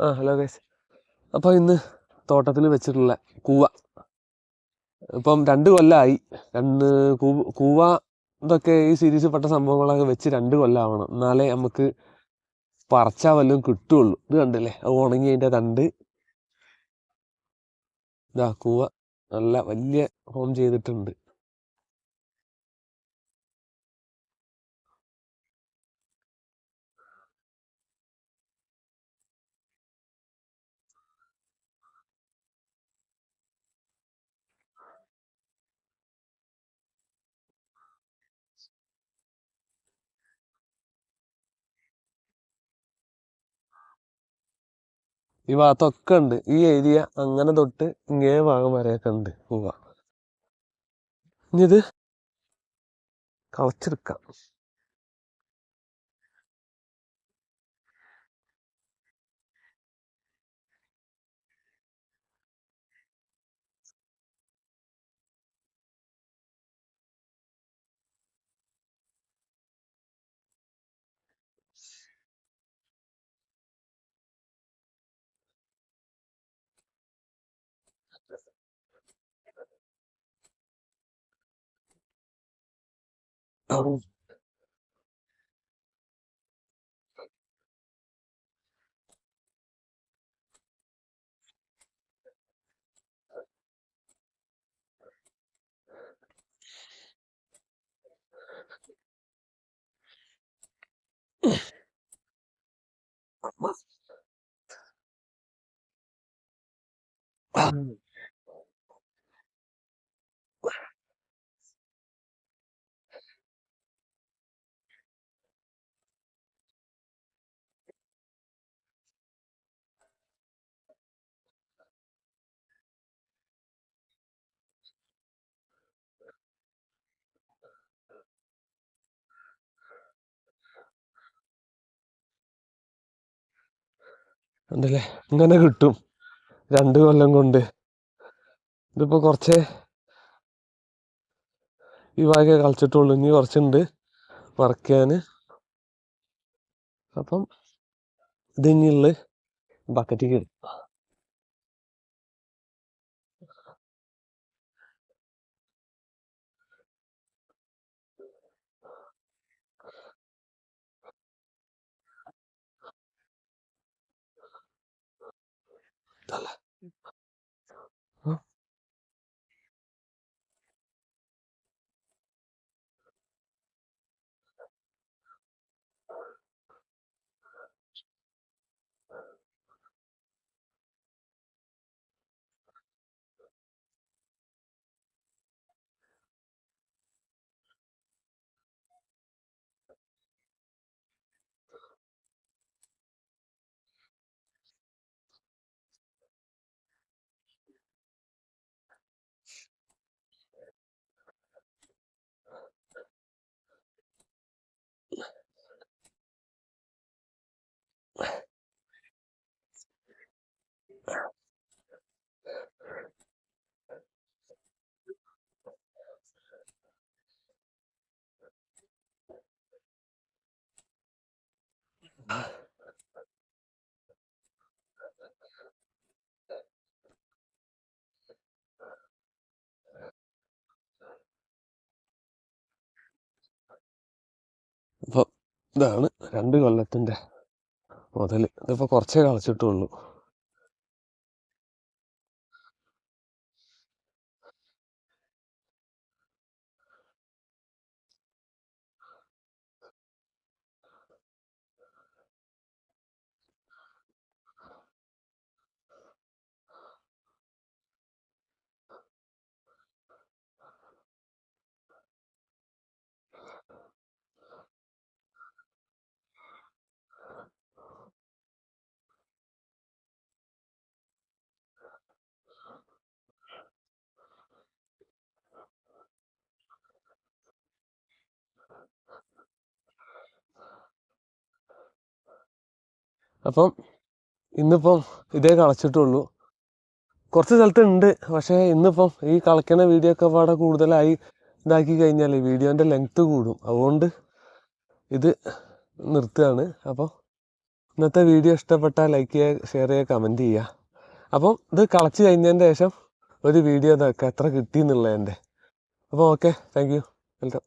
ആ hello guys അപ്പോൾ ഇന്ന് തോട്ടത്തിൽ വെച്ചിട്ടുള്ള കൂവ. ഇപ്പം രണ്ട് കൊല്ലമായി രണ്ട് കൂവ ഇതൊക്കെ ഈ സീരീസിൽ പെട്ട സംഭവങ്ങളൊക്കെ വെച്ച് രണ്ട് കൊല്ലമാവണം എന്നാലേ നമുക്ക് പറിച്ചാൽ വല്ലതും കിട്ടുള്ളൂ. ഇത് കണ്ടില്ലേ? അത് ഉണങ്ങി അതിന്റെ തണ്ട്. ഇതാ കൂവ. നല്ല വലിയ ഹോം ചെയ്തിട്ടുണ്ട്. ഈ ഭാഗത്തൊക്കെ ഉണ്ട്. ഈ ഏരിയ അങ്ങനെ തൊട്ട് ഇങ്ങേ ഭാഗം വരെയൊക്കെ ഉണ്ട് കൂവ ഇനി ഇത് കളച്ചെടുക്കാം ഉണ്ടല്ലേ? ഇങ്ങനെ കിട്ടും. രണ്ട് കൊല്ലം കൊണ്ട്. ഇതിപ്പോ കുറച്ച് ഈ വായൊക്കെ കളിച്ചിട്ടുള്ളൂ. ഇനി കുറച്ചുണ്ട് മറക്കാന് അപ്പം ഇത് ഇനിയുള്ള ബക്കറ്റിക്ക് ഇടും അപ്പോൾ ഇതാണ് രണ്ട് കൊല്ലത്തിന്റെ മുതൽ ഇതിപ്പോൾ കുറച്ചേ കളിച്ചിട്ടുള്ളൂ. അപ്പം ഇന്നിപ്പം ഇതേ കളച്ചിട്ടുള്ളൂ. കുറച്ച് സ്ഥലത്ത് ഉണ്ട് പക്ഷേ ഇന്നിപ്പം ഈ കളിക്കണ വീഡിയോ ഒക്കെ പാടെ കൂടുതലായി ഇതാക്കി കഴിഞ്ഞാൽ വീഡിയോന്റെ ലെങ്ത്ത് കൂടും. അതുകൊണ്ട് ഇത് നിർത്തുകയാണ്. അപ്പോൾ ഇന്നത്തെ വീഡിയോ ഇഷ്ടപ്പെട്ടാൽ ലൈക്ക് ചെയ്യുക ഷെയർ ചെയ്യുക കമന്റ് ചെയ്യുക. അപ്പം ഇത് കളച്ച് കഴിഞ്ഞതിന്റെ ശേഷം ഒരു വീഡിയോ ഇതൊക്കെ എത്ര കിട്ടി എന്നുള്ളതിന്റെ. അപ്പോൾ ഓക്കെ താങ്ക് യു വെൽക്കം